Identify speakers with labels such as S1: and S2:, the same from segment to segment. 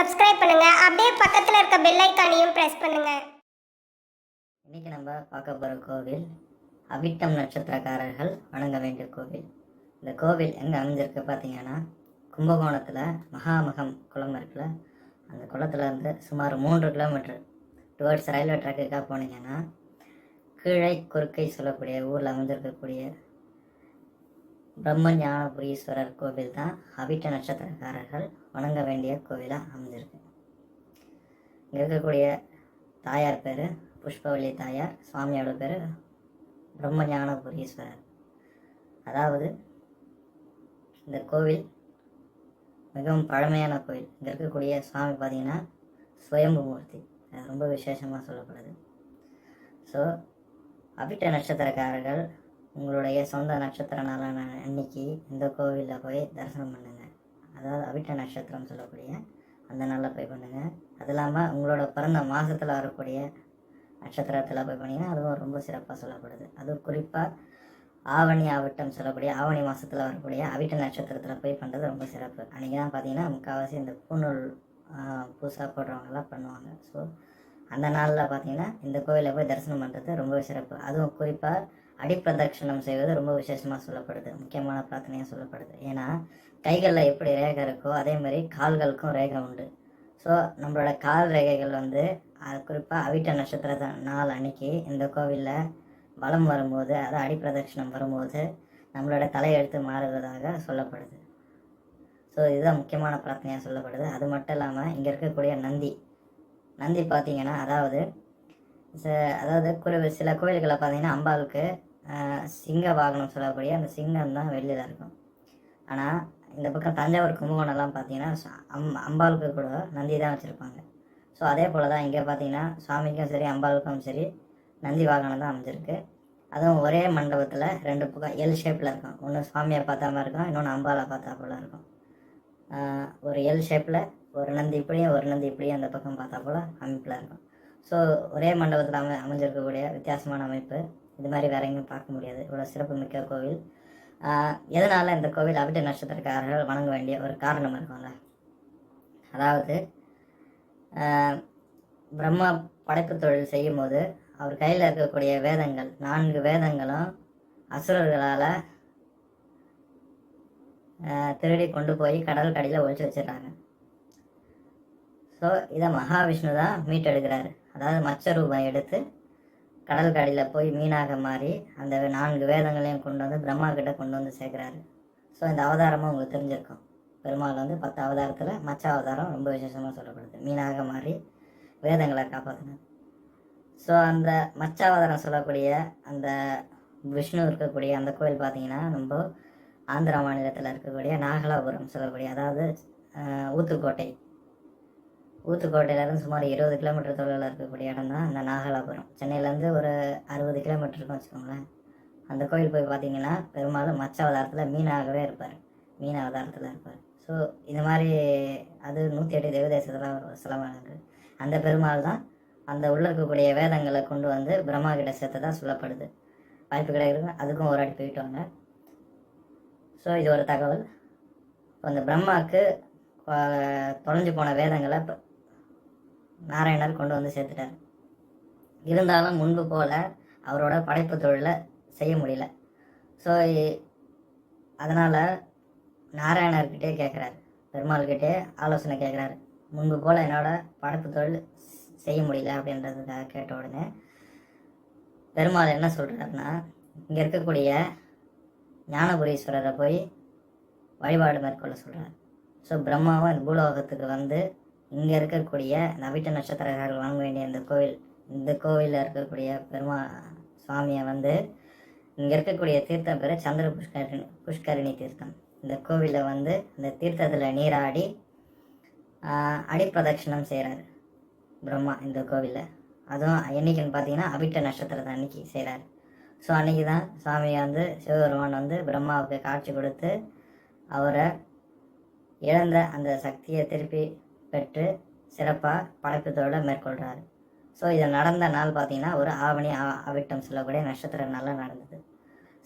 S1: Subscribe பண்ணுங்க. அப்படியே பக்கத்தில் இருக்க பெல் ஐக்கானையும் ப்ரெஸ் பண்ணுங்க.
S2: இன்னைக்கு நம்ம பார்க்க போகிற கோவில் அவிட்டம் நட்சத்திரக்காரர்கள் வணங்க வேண்டிய கோவில். இந்த கோவில் எங்கே அமைஞ்சிருக்கு பார்த்தீங்கன்னா கும்பகோணத்தில் மகாமகம் குளம் இருக்குல்ல அந்த குளத்துல இருந்து சுமார் மூன்று கிலோமீட்டர் டுவர்ட்ஸ் ரயில்வே ட்ராக்குக்காக போனீங்கன்னா கீழை குறுக்கை சொல்லக்கூடிய ஊரில் அமைஞ்சிருக்கக்கூடிய பிரம்ம ஞானபுரீஸ்வரர் கோவில் தான் அவிட்ட நட்சத்திரக்காரர்கள் வணங்க வேண்டிய கோவிலாக அமைஞ்சிருக்கு. இங்கே இருக்கக்கூடிய தாயார் பேர் புஷ்பவல்லி தாயார் சுவாமியோட பேர் பிரம்மஞானபுரீஸ்வரர். அதாவது இந்த கோவில் மிகவும் பழமையான கோவில். இங்கே இருக்கக்கூடிய சுவாமி பார்த்தீங்கன்னா சுயம்பு மூர்த்தி அது ரொம்ப விசேஷமாக சொல்லப்படுது. ஸோ அபிட்ட நட்சத்திரக்காரர்கள் உங்களுடைய சொந்த நட்சத்திர நாளான அன்னைக்கு இந்த கோவிலில் போய் தரிசனம் பண்ணுங்கள் அதாவது அவிட்ட நட்சத்திரம் சொல்லக்கூடிய அந்த நாளில் போய் பண்ணுங்கள் அது இல்லாமல் உங்களோட பிறந்த மாதத்தில் வரக்கூடிய நட்சத்திரத்தில் போய் பண்ணிங்கன்னா அதுவும் ரொம்ப சிறப்பாக சொல்லப்படுது. அதுவும் குறிப்பாக ஆவணி ஆவட்டம் சொல்லக்கூடிய ஆவணி மாதத்தில் வரக்கூடிய அவிட்ட நட்சத்திரத்தில் போய் பண்ணுறது ரொம்ப சிறப்பு. அன்றைக்கி தான் பார்த்தீங்கன்னா முக்கால்வாசி இந்த பூநூல் பூசா போடுறவங்கலாம் பண்ணுவாங்க. ஸோ அந்த நாளில் பார்த்தீங்கன்னா இந்த கோவிலில் போய் தரிசனம் பண்ணுறது ரொம்ப சிறப்பு. அதுவும் குறிப்பாக அடிப்பிரதட்சணம் செய்வது ரொம்ப விசேஷமாக சொல்லப்படுது. முக்கியமான பிரார்த்தனையாக சொல்லப்படுது. ஏன்னா கைகளில் எப்படி ரேகை இருக்கோ அதே மாதிரி கால்களுக்கும் ரேகை உண்டு. ஸோ நம்மளோட கால் ரேகைகள் வந்து குறிப்பாக அவிட்ட நட்சத்திர நாள் அன்னைக்கு இந்த கோவிலில் வலம் வரும்போது அதாவது அடிப்பிரதட்சிணம் வரும்போது நம்மளோட தலையெழுத்து மாறுவதாக சொல்லப்படுது. ஸோ இதுதான் முக்கியமான பிரார்த்தனையாக சொல்லப்படுது. அது மட்டும் இல்லாமல் இங்கே இருக்கக்கூடிய நந்தி. நந்தி பார்த்தீங்கன்னா அதாவது ச- அதாவது குறி சில கோயில்களை பார்த்தீங்கன்னா அம்பாளுக்கு சிங்க வாகனம் சொல்லக்கூடிய அந்த சிங்கம் தான் வெளியில் இருக்கும். ஆனால் இந்த பக்கம் தஞ்சாவூர் கும்பகோணம்லாம் பார்த்தீங்கன்னா அம் அம்பாளுக்கு கூட நந்தி தான் வச்சுருப்பாங்க. ஸோ அதே போல் தான் இங்கே பார்த்தீங்கன்னா சுவாமிக்கும் சரி அம்பாளுக்கும் சரி நந்தி வாகனம் தான் அமைஞ்சிருக்கு. அதுவும் ஒரே மண்டபத்தில் ரெண்டு பக்கம் எல் ஷேப்பில் இருக்கும். ஒன்று சுவாமியை பார்த்தா மாதிரி இருக்கும் இன்னொன்று அம்பாவை பார்த்தா போல் இருக்கும். ஒரு எல் ஷேப்பில் ஒரு நந்தி இப்படியும் ஒரு நந்தி இப்படியும் அந்த பக்கம் பார்த்தா போல் அமைப்பில் இருக்கும். ஸோ ஒரே மண்டபத்தில் அமை அமைஞ்சிருக்கக்கூடிய வித்தியாசமான அமைப்பு. இது மாதிரி வேற எங்கேயும் பார்க்க முடியாது. இவ்வளோ சிறப்பு மிக்க கோவில். எதனால இந்த கோவில் அவிட்ட நட்சத்திரக்காரர்கள் வணங்க வேண்டிய ஒரு காரணம் இருக்கும்ல? அதாவது பிரம்மா படைப்பு தொழில் செய்யும்போது அவர் கையில் இருக்கக்கூடிய வேதங்கள் நான்கு வேதங்களும் அசுரர்களால் திருடி கொண்டு போய் கடல் கடையில் ஒழிச்சு வச்சிடுறாங்க. ஸோ இதை மகாவிஷ்ணு தான் மீட்டெடுக்கிறாரு. அதாவது மச்ச ரூபம் எடுத்து கடல் கடையில் போய் மீனாக மாறி அந்த நான்கு வேதங்களையும் கொண்டு வந்து பிரம்மா கிட்ட கொண்டு வந்து சேர்க்குறாரு. ஸோ இந்த அவதாரமும் உங்களுக்கு தெரிஞ்சிருக்கும். பெருமாள் வந்து பத்து அவதாரத்தில் மச்ச அவதாரம் ரொம்ப விசேஷமாக சொல்லப்படுது. மீனாக மாறி வேதங்களை காப்பாற்றினார் ஸோ அந்த மச்சாவதாரம் சொல்லக்கூடிய அந்த விஷ்ணு இருக்கக்கூடிய அந்த கோயில் பார்த்தீங்கன்னா ரொம்ப ஆந்திரா மாநிலத்தில் இருக்கக்கூடிய நாகலாபுரம் சொல்லக்கூடிய அதாவது ஊத்துக்கோட்டை ஊத்துக்கோட்டையிலேருந்து சுமார் இருபது கிலோமீட்டர் தொலைவில் இருக்கக்கூடிய இடம் தான் அந்த நாகலாபுரம். சென்னையிலேருந்து ஒரு அறுபது கிலோமீட்டர் இருக்கும் வச்சுக்கோங்களேன். அந்த கோயில் போய் பார்த்தீங்கன்னா பெரும்பாலும் மச்ச அவதாரத்தில் மீனாகவே இருப்பார். மீன அவதாரத்தில் இருப்பார். ஸோ இது மாதிரி அது நூற்றி எட்டு தேவதேசத்தில் இருக்குது அந்த பெருமாள் தான் அந்த உள்ள இருக்கக்கூடிய வேதங்களை கொண்டு வந்து பிரம்மா கிட்ட தான் சொல்லப்படுது. வாய்ப்பு கிடைக்கிறது அதுக்கும் ஒரு அடி போயிட்டு வாங்க. ஸோ இது ஒரு தகவல். அந்த பிரம்மாவுக்கு தொலைஞ்சு போன வேதங்களை நாராயணர் கொண்டு வந்து சேர்த்துட்டார். இருந்தாலும் முன்பு போல் அவரோட படைப்பு தொழிலை செய்ய முடியல. ஸோ அதனால் நாராயணர்கிட்டே கேட்குறாரு பெருமாள்கிட்டே ஆலோசனை கேட்குறாரு முன்பு போல் என்னோட படைப்பு தொழில் செய்ய முடியல அப்படின்றதுக்காக கேட்ட உடனே பெருமாள் என்ன சொல்கிறாருன்னா இங்கே இருக்கக்கூடிய ஞானபுரீஸ்வரரை போய் வழிபாடு மேற்கொள்ள சொல்கிறார் ஸோ பிரம்மாவும் இந்த பூலோகத்துக்கு வந்து இங்கே இருக்கக்கூடிய நவீட்ட நட்சத்திரக்காரர்கள் வாங்க வேண்டிய இந்த கோவில் இந்த கோவிலில் இருக்கக்கூடிய பெருமா சுவாமியை வந்து இங்கே இருக்கக்கூடிய தீர்த்தம் பேர் சந்திர புஷ்கரணி புஷ்கரணி தீர்த்தம். இந்த கோவிலில் வந்து இந்த தீர்த்தத்தில் நீராடி அடிப்பிரதட்சிணம் செய்கிறார் செய்கிறாரு பிரம்மா இந்த கோவிலில். அதுவும் என்றைக்குன்னு பார்த்தீங்கன்னா அபிட்ட நட்சத்திரத்தை அன்னைக்கு செய்கிறார் ஸோ அன்றைக்கி தான் சுவாமி வந்து சிவபெருமான் வந்து பிரம்மாவுக்கு காட்சி கொடுத்து அவரை இழந்த அந்த சக்தியை திருப்பி பெற்று சிறப்பாக பழக்கத்தோடு மேற்கொள்கிறாரு ஸோ இது நடந்த நாள் பார்த்தீங்கன்னா ஒரு ஆவணி ஆ- அவிட்டம் சொல்லக்கூடிய நட்சத்திர நாளாக நடந்தது.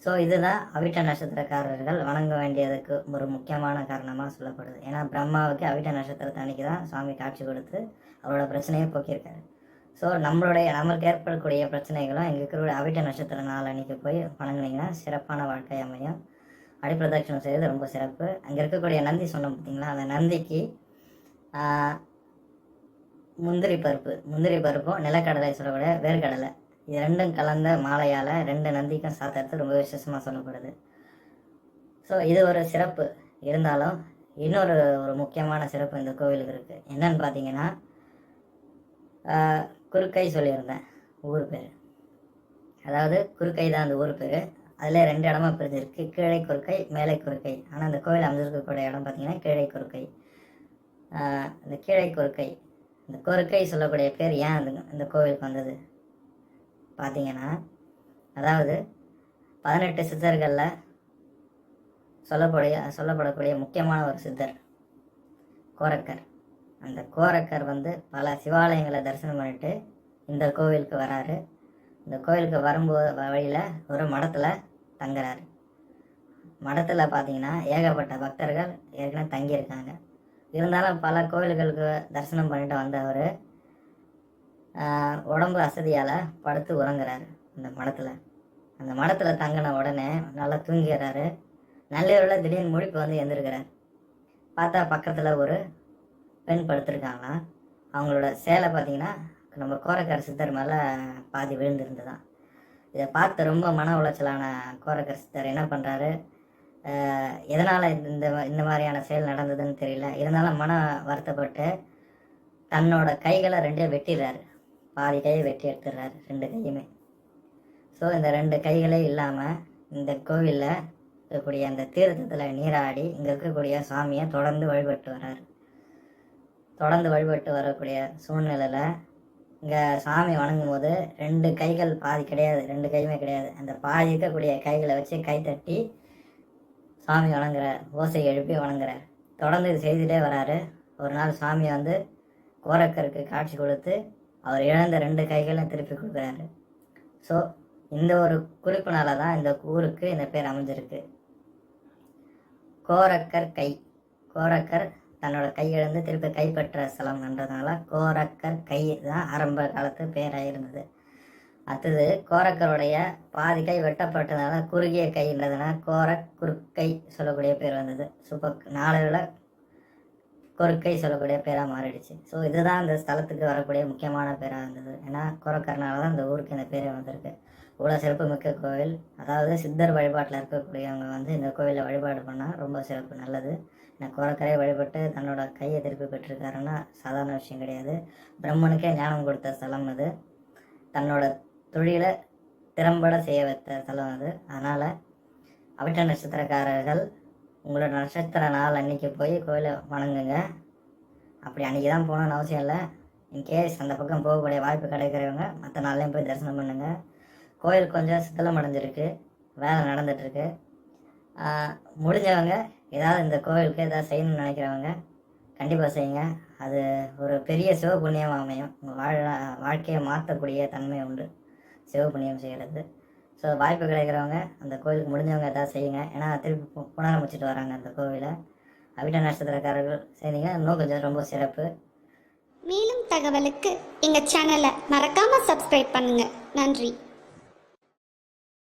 S2: ஸோ இதுதான் அவிட்ட நட்சத்திரக்காரர்கள் வணங்க வேண்டியதுக்கு ஒரு முக்கியமான காரணமாக சொல்லப்படுது. ஏன்னா பிரம்மாவுக்கு அவிட்ட நட்சத்திரத்தை அன்னைக்கு தான் சுவாமி காட்சி கொடுத்து அவரோட பிரச்சனையை போக்கியிருக்காரு. ஸோ நம்மளுடைய நம்மளுக்கு ஏற்படக்கூடிய பிரச்சனைகளும் எங்கள் இருக்கிற அவிட்ட நட்சத்திர நாள் அன்னைக்கு போய் வணங்கினீங்கன்னா சிறப்பான வாழ்க்கை அமையும். அடிப்பிரதட்சணம் செய்வது ரொம்ப சிறப்பு. அங்கே இருக்கக்கூடிய நந்தி சொன்னோம் பார்த்தீங்களா அந்த நந்திக்கு முந்திரி பருப்பு. முந்திரி பருப்பும் நிலக்கடலை சொல்லக்கூடிய வேர்க்கடலை. இது ரெண்டும் கலந்த மாலையால் ரெண்டு நந்திக்கும் சாத்துறது ரொம்ப விசேஷமாக சொல்லப்படுது. ஸோ இது ஒரு சிறப்பு. இருந்தாலும் இன்னொரு ஒரு முக்கியமான சிறப்பு இந்த கோவிலுக்கு இருக்குது என்னன்னு பார்த்தீங்கன்னா குறுக்கை சொல்லியிருந்தேன். ஊர் பேர். அதாவது குறுக்கை தான் அந்த ஊர் பேர். அதில் ரெண்டு இடமா பிரிஞ்சிருக்கு. கீழே குறுக்கை மேலே குறுக்கை. ஆனால் அந்த கோவில் அமைஞ்சிருக்கக்கூடிய இடம் பார்த்தீங்கன்னா கீழே குறுக்கை. இந்த கீழே குறுக்கை இந்த குறுக்கை சொல்லக்கூடிய பேர் ஏன் அந்த இந்த கோவிலுக்கு வந்தது? பார்த்தீங்கன்னா அதாவது பதினெட்டு சித்தர்களில் சொல்லக்கூடிய சொல்லப்படக்கூடிய முக்கியமான ஒரு சித்தர் கோரக்கர். அந்த கோரக்கர் வந்து பல சிவாலயங்களை தரிசனம் பண்ணிட்டு இந்த கோவிலுக்கு வராரு. இந்த கோவிலுக்கு வரும்போது வழியில் ஒரு மடத்தில் தங்குறாரு. மடத்தில் பார்த்தீங்கன்னா ஏகப்பட்ட பக்தர்கள் ஏற்கனவே தங்கியிருக்காங்க. இருந்தாலும் பல கோவில்களுக்கு தரிசனம் பண்ணிட்டு வந்தவர். உடம்பு அசதியால் படுத்து உறங்குறாரு அந்த மடத்தில். அந்த மடத்தில் தங்கின உடனே நல்லா தூங்கிடுறாரு. நள்ளிரவில் திடீர்னு முழிப்பு வந்து எழுந்திருக்கிறார். பார்த்தா பக்கத்தில் ஒரு பெண் படுத்திருக்காங்களாம் அவங்களோட சேலை பார்த்தீங்கன்னா நம்ம கோரக்கர் சித்தர் மேலே பாதி விழுந்திருந்துதான் இதை பார்த்து ரொம்ப மன உளைச்சலான கோரக்கர் சித்தர் என்ன பண்ணுறாரு எதனால் இந்த இந்த மாதிரியான செயல் நடந்ததுன்னு தெரியல. இருந்தாலும் மன வருத்தப்பட்டு தன்னோட கைகளை ரெண்டையும் வெட்டிடுறாரு. பாதி கையை வெட்டி எடுத்துடுறாரு ரெண்டு கையுமே. ஸோ இந்த ரெண்டு கைகளே இல்லாமல் இந்த கோவிலில் இருக்கக்கூடிய அந்த தீர்த்தத்தில் நீராடி இங்கே இருக்கக்கூடிய சாமியை தொடர்ந்து வழிபட்டு வர்றாரு. தொடர்ந்து வழிபட்டு வரக்கூடிய சூழ்நிலையில் இங்கே சாமி வணங்கும் போது ரெண்டு கைகள் பாதி கிடையாது ரெண்டு கையுமே கிடையாது. அந்த பாதி இருக்கக்கூடிய கைகளை வச்சு கை தட்டி சாமி வணங்குறார் ஓசை எழுப்பி வணங்குறார் தொடர்ந்து இது செய்துட்டே வராரு. ஒரு நாள் சாமி வந்து கோரக்கருக்கு காட்சி கொடுத்து அவர் இழந்த ரெண்டு கைகளும் திருப்பி கொடுக்குறாரு. ஸோ இந்த ஒரு குறிப்பினால தான் இந்த ஊருக்கு இந்த பேர் அமைஞ்சிருக்கு. கோரக்கர் கை. கோரக்கர் தன்னோட கையிலிருந்து திருப்பி கைப்பற்ற ஸ்தலம்ன்றதுனால கோரக்கர் கை தான் ஆரம்ப காலத்து பேராக இருந்தது அடுத்தது கோரக்கருடைய பாதி கை வெட்டப்பட்டதுனால குறுகிய கைன்றதுனால கோரக் குறுக்கை சொல்லக்கூடிய பேர் வந்தது. சூப்பர். நாளில் கொறுக்கை சொல்லக்கூடிய பேராக மாறிடுச்சு. ஸோ இதுதான் இந்த ஸ்தலத்துக்கு வரக்கூடிய முக்கியமான பேராக இருந்தது ஏன்னா கோரக்கர்னால தான் இந்த ஊருக்கு இந்த பேரே வந்திருக்கு. இவ்வளோ சிறப்பு மிக்க கோவில். அதாவது சித்தர் வழிபாட்டில் இருக்கக்கூடியவங்க வந்து இந்த கோவிலில் வழிபாடு பண்ணால் ரொம்ப சிறப்பு நல்லது. ஏன்னா கோரக்கரை வழிபட்டு தன்னோட கையை திருப்பி பெற்றிருக்காருன்னா சாதாரண விஷயம் கிடையாது. பிரம்மனுக்கே ஞானம் கொடுத்த ஸ்தலம் அது. தன்னோட தொழிலை திறம்பட செய்ய வைத்த தலம் அது. அதனால் அவிட்ட நட்சத்திரக்காரர்கள் உங்களோட நட்சத்திர நாள் அன்னைக்கு போய் கோயிலை வணங்குங்க. அப்படி அன்றைக்கி தான் போகணும்னு அவசியம் இல்லை. இன்கேஸ் அந்த பக்கம் போகக்கூடிய வாய்ப்பு கிடைக்கிறவங்க மற்ற நாள்லையும் போய் தரிசனம் பண்ணுங்கள் கோயில் கொஞ்சம் சித்தலம் அடைஞ்சிருக்கு. வேலை நடந்துகிட்ருக்கு முடிஞ்சவங்க ஏதாவது இந்த கோவிலுக்கு ஏதாவது செய்யணும்னு நினைக்கிறவங்க கண்டிப்பாக செய்யுங்க. அது ஒரு பெரிய சிவபுண்ணியம் அமையும். உங்கள் வாழ வாழ்க்கையை மாற்றக்கூடிய தன்மை உண்டு. சிவபுண்ணியம் செய்கிறது ஸோ வாய்ப்பு கிடைக்கிறவங்க அந்த கோயிலுக்கு முடிஞ்சவங்க எதாவது செய்யுங்க. ஏன்னா திருப்பி பு- புனரமைச்சிட்டு வராங்க அந்த கோவிலை. அவிட்ட நட்சத்திரக்காரர்கள் செய்தீங்க இன்னும் கொஞ்சம் ரொம்ப சிறப்பு.
S3: மேலும் தகவலுக்கு எங்கள் சேனலை மறக்காமல் சப்ஸ்கிரைப் பண்ணுங்கள் நன்றி.